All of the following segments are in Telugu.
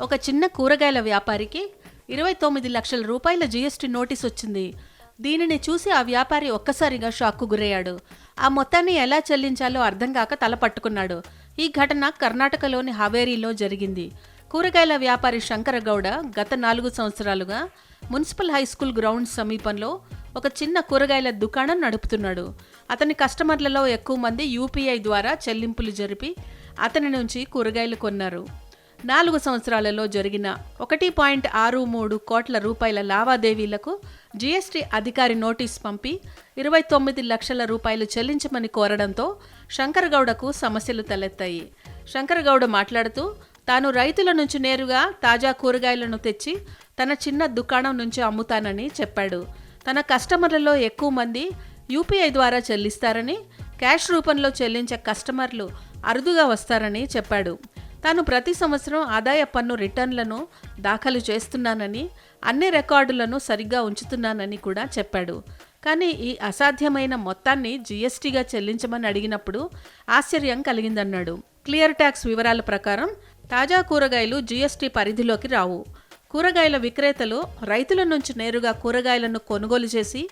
ఒక చిన్న కూరగాయల వ్యాపారికి ఇరవై తొమ్మిది లక్షల రూపాయల జీఎస్టీ నోటీస్ వచ్చింది. దీనిని చూసి ఆ వ్యాపారి ఒక్కసారిగా షాక్కు గురయ్యాడు. ఆ మొత్తాన్ని ఎలా చెల్లించాలో అర్థం కాక తల పట్టుకున్నాడు. ఈ ఘటన కర్ణాటకలోని హవేరీలో జరిగింది. కూరగాయల వ్యాపారి శంకరగౌడ గత నాలుగు సంవత్సరాలుగా మున్సిపల్ హై స్కూల్ గ్రౌండ్ సమీపంలో ఒక చిన్న కూరగాయల దుకాణం నడుపుతున్నాడు. అతని కస్టమర్లలో ఎక్కువ మంది యూపీఐ ద్వారా చెల్లింపులు జరిపి అతని నుంచి కూరగాయలు కొన్నారు. నాలుగు సంవత్సరాలలో జరిగిన ఒకటి పాయింట్ ఆరు మూడు కోట్ల రూపాయల లావాదేవీలకు జీఎస్టీ అధికారి నోటీస్ పంపి ఇరవై తొమ్మిది లక్షల రూపాయలు చెల్లించమని కోరడంతో శంకరగౌడకు సమస్యలు తలెత్తాయి. శంకరగౌడ మాట్లాడుతూ తాను రైతుల నుంచి నేరుగా తాజా కూరగాయలను తెచ్చి తన చిన్న దుకాణం నుంచి అమ్ముతానని చెప్పాడు. తన కస్టమర్లలో ఎక్కువ మంది యూపీఐ ద్వారా చెల్లిస్తారని క్యాష్ రూపంలో చెల్లించే కస్టమర్లు అరుదుగా వస్తారని చెప్పాడు. తాను ప్రతి సంవత్సరం ఆదాయ పన్ను రిటర్న్లను దాఖలు చేస్తున్నానని అన్ని రికార్డులను సరిగ్గా ఉంచుతున్నానని కూడా చెప్పాడు. కానీ ఈ అసాధ్యమైన మొత్తాన్ని జీఎస్టీగా చెల్లించమని అడిగినప్పుడు ఆశ్చర్యం కలిగిందన్నాడు. క్లియర్ ట్యాక్స్ వివరాల ప్రకారం తాజా కూరగాయలు జీఎస్టీ పరిధిలోకి రావు. కూరగాయల విక్రేతలు రైతుల నుంచి నేరుగా కూరగాయలను కొనుగోలు చేసి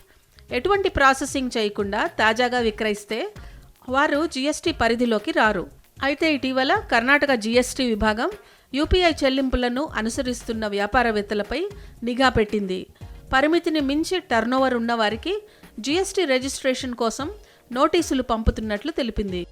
ఎటువంటి ప్రాసెసింగ్ చేయకుండా తాజాగా విక్రయిస్తే వారు జీఎస్టీ పరిధిలోకి రారు. అయితే ఇటీవల కర్ణాటక జీఎస్టీ విభాగం యూపీఐ చెల్లింపులను అనుసరిస్తున్న వ్యాపారవేత్తలపై నిఘా పెట్టింది. పరిమితిని మించి టర్నోవర్ ఉన్న వారికి జీఎస్టీ రిజిస్ట్రేషన్ కోసం నోటీసులు పంపుతున్నట్లు తెలిపింది.